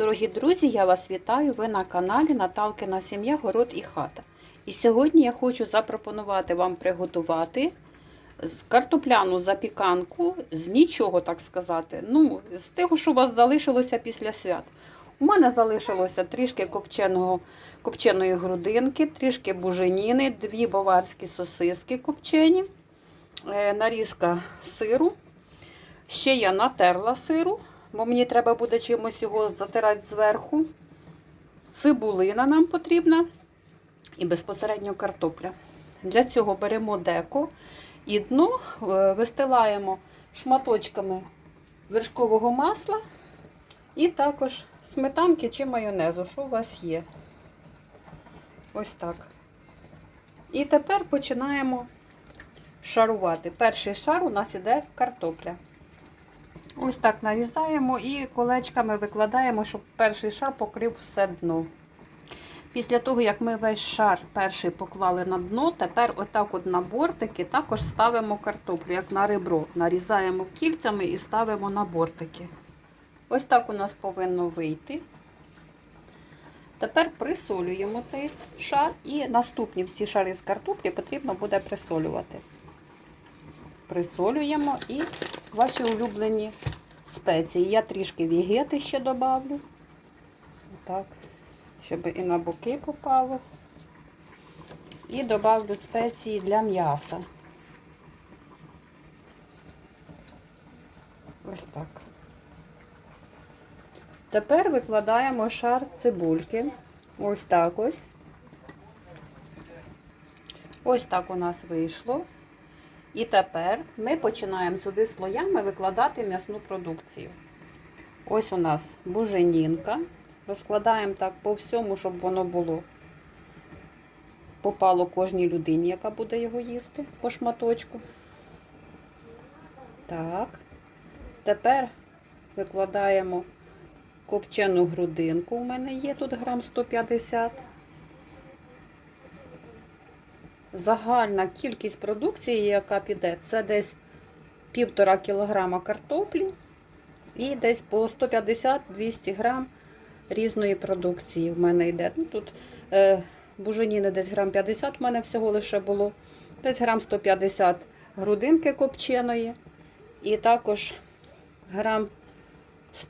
Дорогі друзі, я вас вітаю. Ви на каналі Наталкина Сім'я, Город і хата. І сьогодні я хочу запропонувати вам приготувати картопляну запіканку з нічого, так сказати. Ну, з того, що у вас залишилося після свят. У мене залишилося трішки копченого, копченої грудинки, трішки буженіни, дві баварські сосиски копчені, е, нарізка сиру. Ще я натерла сиру бо мені треба буде чимось його затирати зверху. Цибулина нам потрібна і безпосередньо картопля. Для цього беремо деко і дно е, вистилаємо шматочками вершкового масла і також сметанки чи майонезу, що у вас є. Ось так. І тепер починаємо шарувати. Перший шар у нас іде картопля. Ось так нарізаємо і колечками викладаємо, щоб перший шар покрив все дно. Після того, як ми весь шар перший поклали на дно, тепер отак от на бортики також ставимо картоплю, як на ребро. Нарізаємо кільцями і ставимо на бортики. Ось так у нас повинно вийти. Тепер присолюємо цей шар і наступні всі шари з картоплі потрібно буде присолювати. Присолюємо і ваші улюблені спеції. Я трішки вігети ще добавлю. Так, щоб і на боки попало. І добавлю спеції для м'яса. Ось так. Тепер викладаємо шар цибульки. Ось так ось. Ось так у нас вийшло. І тепер ми починаємо сюди слоями викладати м'ясну продукцію. Ось у нас буженінка. Розкладаємо так по всьому, щоб воно було попало кожній людині, яка буде його їсти по шматочку. Так. Тепер викладаємо копчену грудинку. У мене є тут грам 150 Загальна кількість продукції, яка піде, це десь півтора кілограма картоплі і десь по 150-200 грам різної продукції в мене йде. Ну, Тут е, буженіни десь грам 50 в мене всього лише було. Десь грам 150 грудинки копченої. І також грам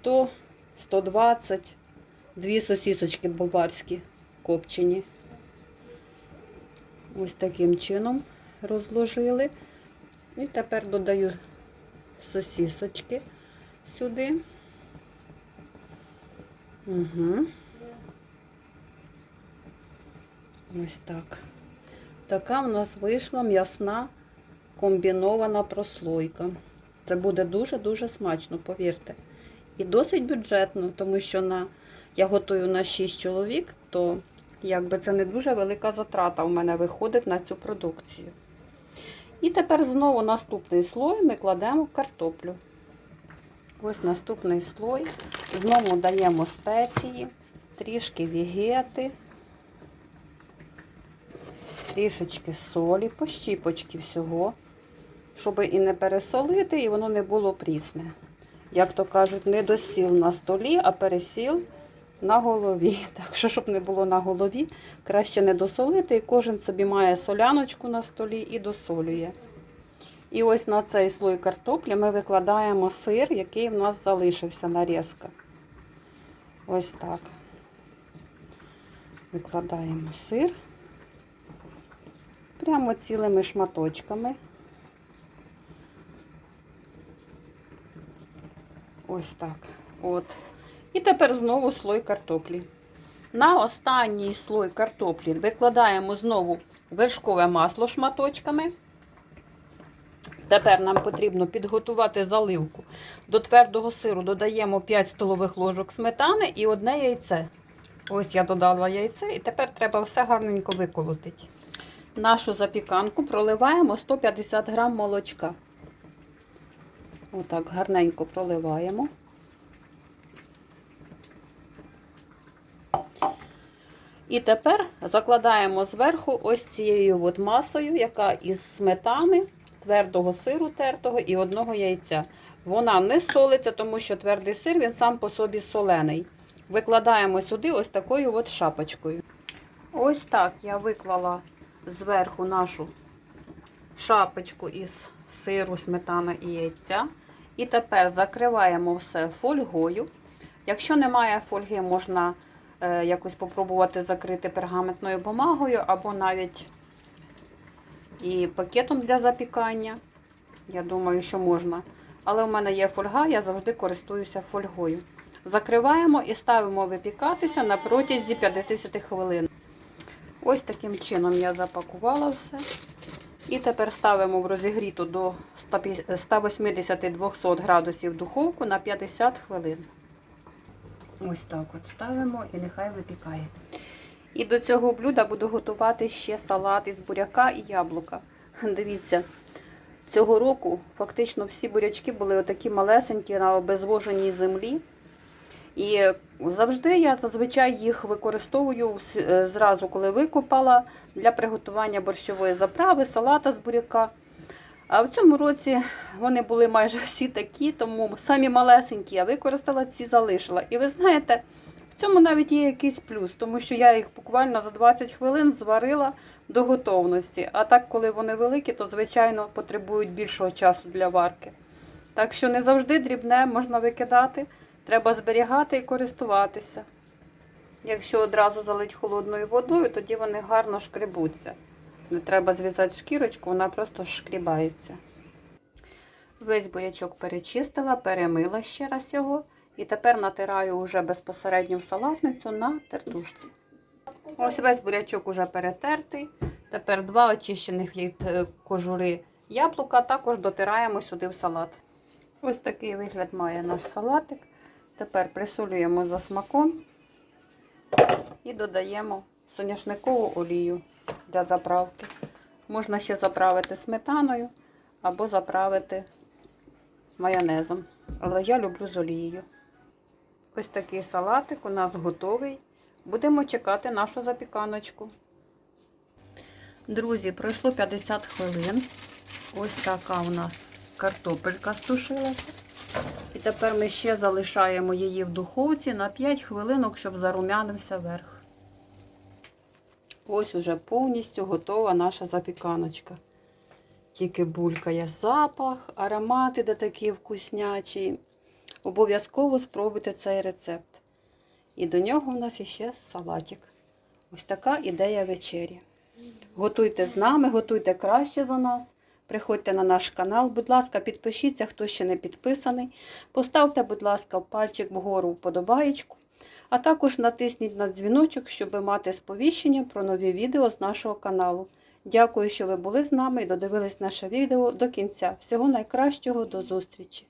100-120 дві сосісочки баварські копчені. Ось таким чином розложили. І тепер додаю сосісочки сюди. Угу. Ось так. Така в нас вийшла м'ясна комбінована прослойка. Це буде дуже-дуже смачно, повірте. І досить бюджетно, тому що на, я готую на 6 чоловік, то якби це не дуже велика затрата у мене виходить на цю продукцію. І тепер знову наступний слой ми кладемо картоплю. Ось наступний слой. Знову даємо спеції, трішки вігети, трішечки солі, по щіпочки всього, щоб і не пересолити, і воно не було прісне. Як то кажуть, не досіл на столі, а пересіл на голові. Так що, щоб не було на голові, краще не досолити. І кожен собі має соляночку на столі і досолює. І ось на цей слой картоплі ми викладаємо сир, який в нас залишився нарізка. Ось так. Викладаємо сир прямо цілими шматочками. Ось так. От. І тепер знову слой картоплі. На останній слой картоплі викладаємо знову вершкове масло шматочками. Тепер нам потрібно підготувати заливку. До твердого сиру додаємо 5 столових ложок сметани і одне яйце. Ось я додала яйце, і тепер треба все гарненько виколотити. Нашу запіканку проливаємо 150 грам молочка. Отак гарненько проливаємо. І тепер закладаємо зверху ось цією от масою, яка із сметани, твердого сиру тертого і одного яйця. Вона не солиться, тому що твердий сир він сам по собі солений. викладаємо сюди ось такою от шапочкою. Ось так я виклала зверху нашу шапочку із сиру, сметани і яйця. І тепер закриваємо все фольгою. Якщо немає фольги, можна якось попробувати закрити пергаментною бумагою або навіть і пакетом для запікання. Я думаю, що можна. Але у мене є фольга, я завжди користуюся фольгою. Закриваємо і ставимо випікатися на протязі 50 хвилин. Ось таким чином я запакувала все. І тепер ставимо в розігріту до 180-200 градусів духовку на 50 хвилин. Ось так от ставимо і нехай випікається. І до цього блюда буду готувати ще салат із буряка і яблука. Дивіться, цього року фактично всі бурячки були отакі малесенькі на обезвоженій землі. І завжди я зазвичай їх використовую зразу, коли викопала для приготування борщової заправи, салата з буряка. А в цьому році вони були майже всі такі, тому самі малесенькі я використала, ці залишила. І ви знаєте, в цьому навіть є якийсь плюс, тому що я їх буквально за 20 хвилин зварила до готовності. А так, коли вони великі, то звичайно потребують більшого часу для варки. Так що не завжди дрібне можна викидати, треба зберігати і користуватися. Якщо одразу залить холодною водою, тоді вони гарно шкребуться. Не треба зрізати шкірочку, вона просто шкрібається. Весь бурячок перечистила, перемила ще раз його. І тепер натираю уже безпосередньо в салатницю на тертушці. Ось весь бурячок уже перетертий. Тепер два очищених від е, кожури яблука також дотираємо сюди в салат. Ось такий вигляд має наш салатик. Тепер присолюємо за смаком і додаємо соняшникову олію для заправки. Можна ще заправити сметаною або заправити майонезом. Але я люблю з олією. Ось такий салатик у нас готовий. Будемо чекати нашу запіканочку. Друзі, пройшло 50 хвилин. Ось така у нас картопелька стушилася. І тепер ми ще залишаємо її в духовці на 5 хвилинок, щоб зарум'янився верх. Ось уже повністю готова наша запіканочка. Тільки булькає запах, аромат іде такий вкуснячий. Обов'язково спробуйте цей рецепт. І до нього в нас іще салатик. Ось така ідея вечері. Готуйте з нами, готуйте краще за нас. Приходьте на наш канал, будь ласка, підпишіться, хто ще не підписаний. Поставте, будь ласка, пальчик вгору вподобаєчку, а також натисніть на дзвіночок, щоб мати сповіщення про нові відео з нашого каналу. Дякую, що ви були з нами і додивились наше відео до кінця. Всього найкращого, до зустрічі!